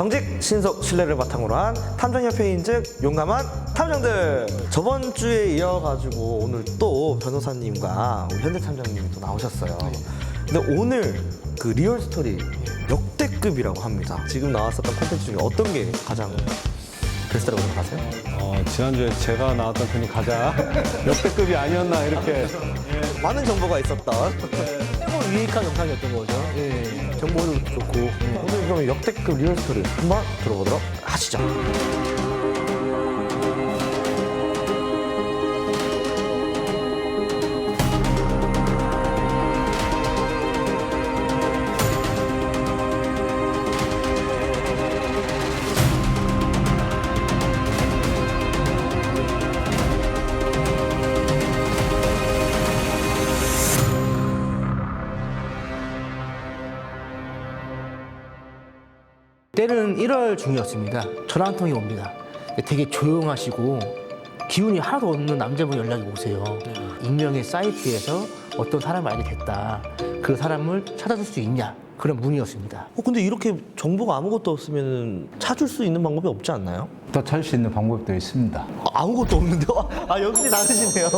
정직, 신속, 신뢰를 바탕으로 한 탐정협회 인증 용감한 탐정들. 저번 주에 이어가지고 오늘 또 변호사님과 우리 현대탐정님이 또 나오셨어요. 근데 오늘 그 리얼 스토리 역대급이라고 합니다. 지금 나왔었던 콘텐츠 중에 어떤 게 가장 베스트라고 생각하세요? 어, 지난주에 제가 나왔던 편이 가장 역대급이 아니었나 이렇게 많은 정보가 있었던 최고 유익한 영상이었던 거죠. 예. 정보도 좋고. 오늘 그럼 역대급 리얼 스토리 한번 들어보도록 하시죠. 때는 1월 중이었습니다. 전화 한 통이 옵니다. 되게 조용하시고 기운이 하나도 없는 남자분 연락이 오세요. 익명의 사이트에서 어떤 사람을 알게 됐다. 그 사람을 찾아줄 수 있냐? 그런 문의였습니다. 어, 근데 이렇게 정보가 아무것도 없으면 찾을 수 있는 방법이 없지 않나요? 또 찾을 수 있는 방법도 있습니다. 아, 아무것도 없는데요? 아, 역시 다르시네요.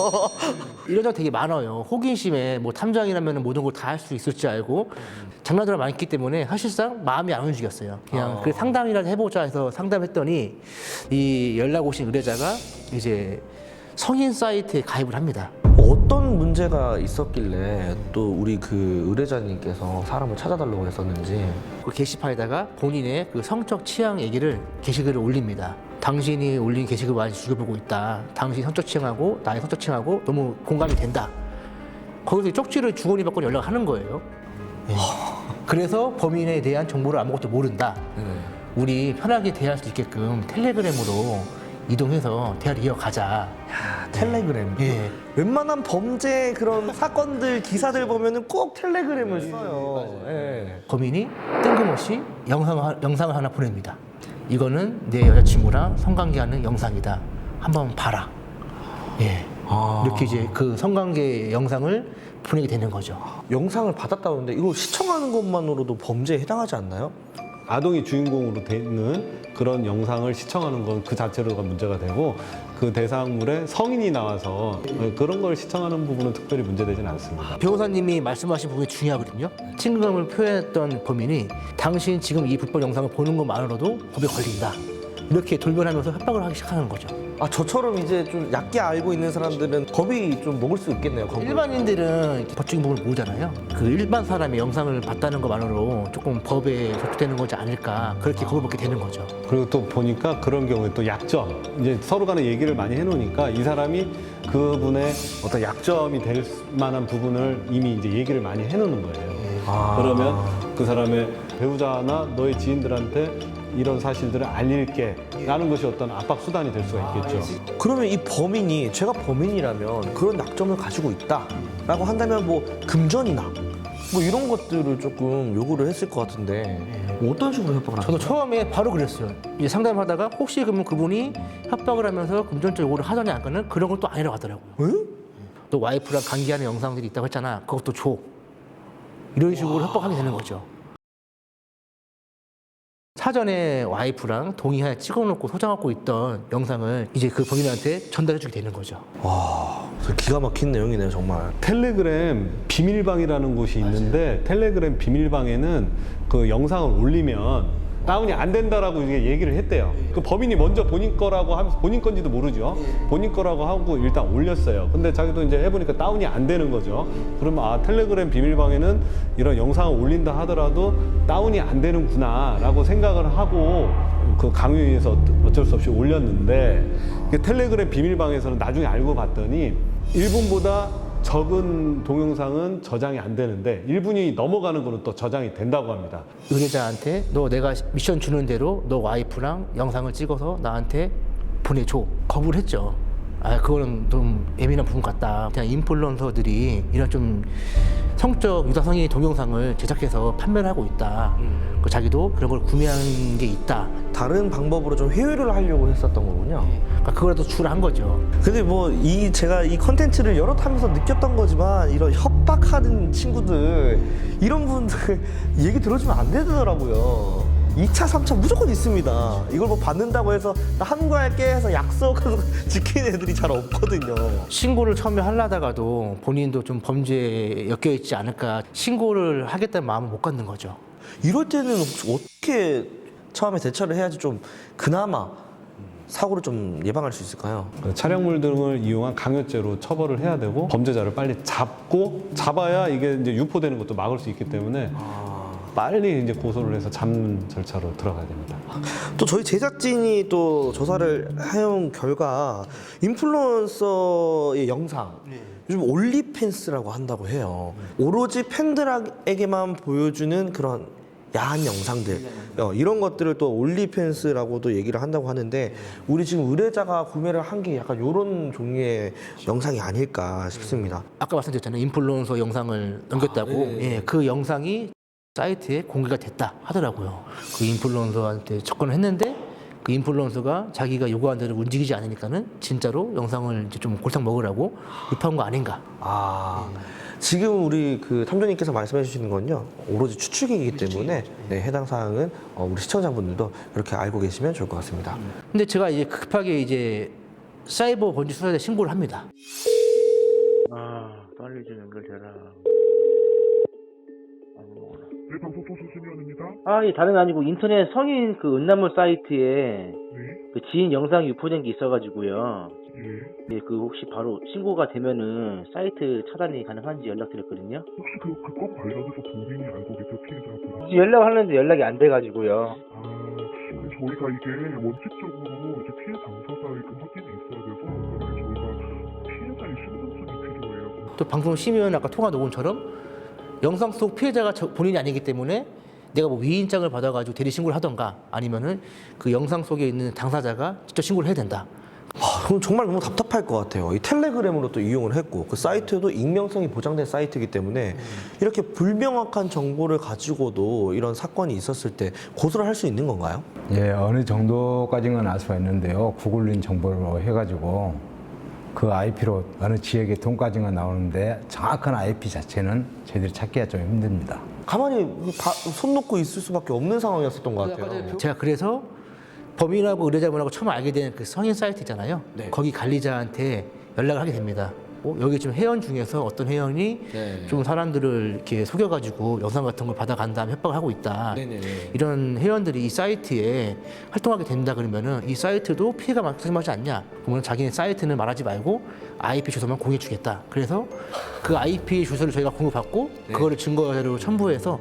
이런 적 되게 많아요. 호기심에 뭐 탐정이라면 모든 걸 다 할 수 있을 줄 알고 장난들이 많기 때문에 사실상 마음이 안 움직였어요. 그냥 그 상담이라도 해보자 해서 상담했더니 이 연락 오신 의뢰자가 이제 성인 사이트에 가입을 합니다. 어떤 문제가 있었길래 또 우리 그 의뢰자님께서 사람을 찾아달라고 했었는지 그 게시판에다가 본인의 그 성적 취향 얘기를 게시글을 올립니다. 당신이 올린 게시글 많이 죽여보고 있다. 당신 성적 취향하고 나의 성적 취향하고 너무 공감이 된다. 거기서 쪽지를 주거니 받거니 연락을 하는 거예요. 예. 그래서 범인에 대한 정보를 아무것도 모른다. 우리 편하게 대할 수 있게끔 텔레그램으로 이동해서 대화를 이어가자. 텔레그램. 예. 웬만한 범죄 그런 사건들 기사들 보면은 꼭 텔레그램을 써요. 예. 범인이 뜬금없이 영상, 영상을 하나 보냅니다. 이거는 내 여자친구랑 성관계하는 영상이다. 한번 봐라. 예. 이렇게 이제 그 성관계 영상을 보내게 되는 거죠. 영상을 받았다는데 이거 시청하는 것만으로도 범죄에 해당하지 않나요? 아동이 주인공으로 돼 있는 그런 영상을 시청하는 건 그 자체로가 문제가 되고 그 대상물에 성인이 나와서 그런 걸 시청하는 부분은 특별히 문제되지는 않습니다. 변호사님이 말씀하신 부분이 중요하거든요. 친근감을 표현했던 범인이 당신 지금 이 불법 영상을 보는 것만으로도 법에 걸린다. 이렇게 돌변하면서 협박을 하기 시작하는 거죠. 아 저처럼 이제 좀 얕게 알고 있는 사람들은 겁이 좀 먹을 수 있겠네요. 겁을. 일반인들은 법적인 부분을 모르잖아요. 그 일반 사람이 영상을 봤다는 것만으로 조금 법에 적용되는 거지 않을까 그렇게 겁을 먹게 되는 거죠. 그리고 또 보니까 그런 경우에 또 약점 이제 서로 간에 얘기를 많이 해놓으니까 이 사람이 그분의 어떤 약점이 될 만한 부분을 이미 이제 얘기를 많이 해놓는 거예요. 그러면 그 사람의 배우자나 너의 지인들한테 이런 사실들을 알릴게 라는 것이 어떤 압박 수단이 될 수가 있겠죠. 그러면 이 범인이 제가 범인이라면 그런 약점을 가지고 있다라고 한다면 뭐 금전이나 뭐 이런 것들을 조금 요구를 했을 것 같은데 어떤 식으로 협박을 하죠? 저도 처음에 바로 그랬어요. 이제 상담하다가 혹시 그러면 그분이 협박을 하면서 금전적 요구를 하더니 안 거는 그런 건또 아니라고 하더라고요. 응? 또 와이프랑 관계하는 영상들이 있다고 했잖아. 그것도 줘. 이런 식으로 협박하게 되는 거죠. 사전에 와이프랑 동의하에 찍어놓고 소장하고 있던 영상을 이제 그 범인한테 전달해주게 되는 거죠. 와, 저 기가 막힌 내용이네요 정말. 텔레그램 비밀방이라는 곳이 있는데 텔레그램 비밀방에는 그 영상을 올리면 다운이 안 된다라고 이게 얘기를 했대요. 그 범인이 먼저 본인 거라고 하면서 본인 건지도 모르죠. 본인 거라고 하고 일단 올렸어요. 근데 자기도 이제 해보니까 다운이 안 되는 거죠. 그러면 아 텔레그램 비밀방에는 이런 영상을 올린다 하더라도 다운이 안 되는구나라고 생각을 하고 그 강요에 의해서 어쩔 수 없이 올렸는데 그 텔레그램 비밀방에서는 나중에 알고 봤더니 1분보다 적은 동영상은 저장이 안 되는데 1분이 넘어가는 거는 또 저장이 된다고 합니다. 의뢰자한테 너 내가 미션 주는 대로 너 와이프랑 영상을 찍어서 나한테 보내줘. 거부를 했죠. 아, 그거는 좀 예민한 부분 같다. 그냥 인플루언서들이 이런 좀 성적 유사성의 동영상을 제작해서 판매를 하고 있다. 그 자기도 그런 걸 구매한 게 있다. 다른 방법으로 좀 회유를 하려고 했었던 거군요. 그러니까 그거라도 주를 한 거죠. 근데 뭐 이 제가 이 컨텐츠를 여러 타면서 느꼈던 거지만 이런 협박하는 친구들 이런 분들 얘기 들어주면 안 되더라고요. 2차, 3차 무조건 있습니다. 이걸 뭐 받는다고 해서 나 함구할게 해서 약속을 지키는 애들이 잘 없거든요. 신고를 처음에 하려다가도 본인도 좀 범죄에 엮여 있지 않을까 신고를 하겠다는 마음을 못 갖는 거죠. 이럴 때는 어떻게 처음에 대처를 해야지 좀 그나마 사고를 좀 예방할 수 있을까요? 그 차량물 등을 이용한 강요죄로 처벌을 해야 되고 범죄자를 빨리 잡고 잡아야 이게 이제 유포되는 것도 막을 수 있기 때문에 빨리 이제 고소를 해서 잡는 절차로 들어가야 됩니다. 또 저희 제작진이 또 조사를 해온 결과 인플루언서의 영상 요즘 올리팬스라고 한다고 해요. 오로지 팬들에게만 보여주는 그런 야한 영상들 어, 이런 것들을 또 올리팬스라고도 얘기를 한다고 하는데 우리 지금 의뢰자가 구매를 한 게 약간 이런 종류의 영상이 아닐까 싶습니다. 아까 말씀드렸잖아요. 인플루언서 영상을 넘겼다고. 예, 그 영상이 사이트에 공개가 됐다 하더라고요. 그 인플루언서한테 접근을 했는데 그 인플루언서가 자기가 요구한 대로 움직이지 않으니까는 진짜로 영상을 이제 좀 골탕 먹으라고 유포한 거 아닌가. 아 지금 우리 그 탐정님께서 말씀해 주시는 건요 오로지 추측이기 때문에 네, 해당 사항은 어, 우리 시청자분들도 이렇게 알고 계시면 좋을 것 같습니다. 근데 제가 이제 급하게 이제 사이버 번지 수사대 신고를 합니다. 아, 빨리 좀 연결되라. 네, 방 아, 예, 다른 아니고 인터넷 성인 그 은나물 사이트에 네, 그 지인 영상 유포된 게 있어가지고요. 예. 예, 그 혹시 바로 신고가 되면은 사이트 차단이 가능한지 연락드렸거든요. 혹시 그, 그건 관련해서 본인이 알고 계세요, 피해자분이? 연락하는데 연락이 안 돼가지고요. 아, 그 저희가 이게 원칙적으로 이제 피해 당사자의 그 확인이 있어야 돼서, 저희가 피해자의 신분증이 필요해요. 또 방송 심의원 아까 통화 녹음처럼 영상 속 피해자가 저- 본인이 아니기 때문에 내가 뭐 위인장을 받아가지고 대리 신고를 하던가 아니면은 그 영상 속에 있는 당사자가 직접 신고를 해야 된다. 아, 그럼 정말 너무 답답할 것 같아요. 이 텔레그램으로 또 이용을 했고 그 사이트도 익명성이 보장된 사이트이기 때문에 이렇게 불명확한 정보를 가지고도 이런 사건이 있었을 때 고소를 할 수 있는 건가요? 예, 어느 정도까지는 알 수가 있는데요. 구글린 정보로 해가지고 그 IP로 어느 지역의 돈까지는 나오는데 정확한 IP 자체는 저희들이 찾기가 좀 힘듭니다. 가만히 바- 손 놓고 있을 수밖에 없는 상황이었었던 것 같아요. 제가 그래서 범인하고 의뢰자분하고 처음 알게 된 그 성인 사이트 있잖아요. 네. 거기 관리자한테 연락을 하게 됩니다. 어, 여기 지금 회원 중에서 어떤 회원이 네. 좀 사람들을 이렇게 속여가지고 영상 같은 걸 받아간 다음 협박을 하고 있다. 네 네 네. 이런 회원들이 이 사이트에 활동하게 된다 그러면은 이 사이트도 피해가 발생하지 않냐? 그러면 자기네 사이트는 말하지 말고 IP 주소만 공유해 주겠다. 그래서 그 IP 주소를 저희가 공유받고 그거를 증거자료로 첨부해서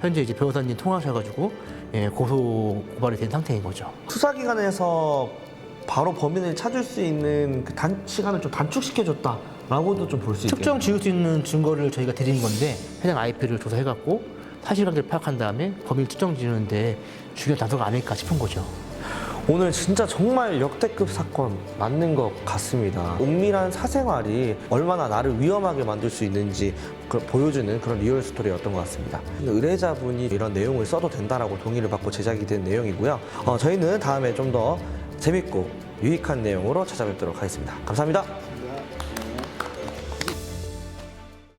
현재 이제 변호사님 통화하셔가지고 예, 고소 고발이 된 상태인 거죠. 수사기관에서 바로 범인을 찾을 수 있는 그 단, 시간을 좀 단축시켜줬다 라고도 좀 볼 수 있겠네요. 특정 지을 수 있는 증거를 저희가 드린 건데 해당 IP를 조사해갖고 사실관계를 파악한 다음에 범인 특정 지는데 중요한 단서가 아닐까 싶은 거죠. 오늘 진짜 정말 역대급 사건 맞는 것 같습니다. 은밀한 사생활이 얼마나 나를 위험하게 만들 수 있는지 그- 보여주는 그런 리얼 스토리였던 것 같습니다. 의뢰자분이 이런 내용을 써도 된다라고 동의를 받고 제작이 된 내용이고요. 어, 저희는 다음에 좀 더 재밌고 유익한 내용으로 찾아뵙도록 하겠습니다. 감사합니다.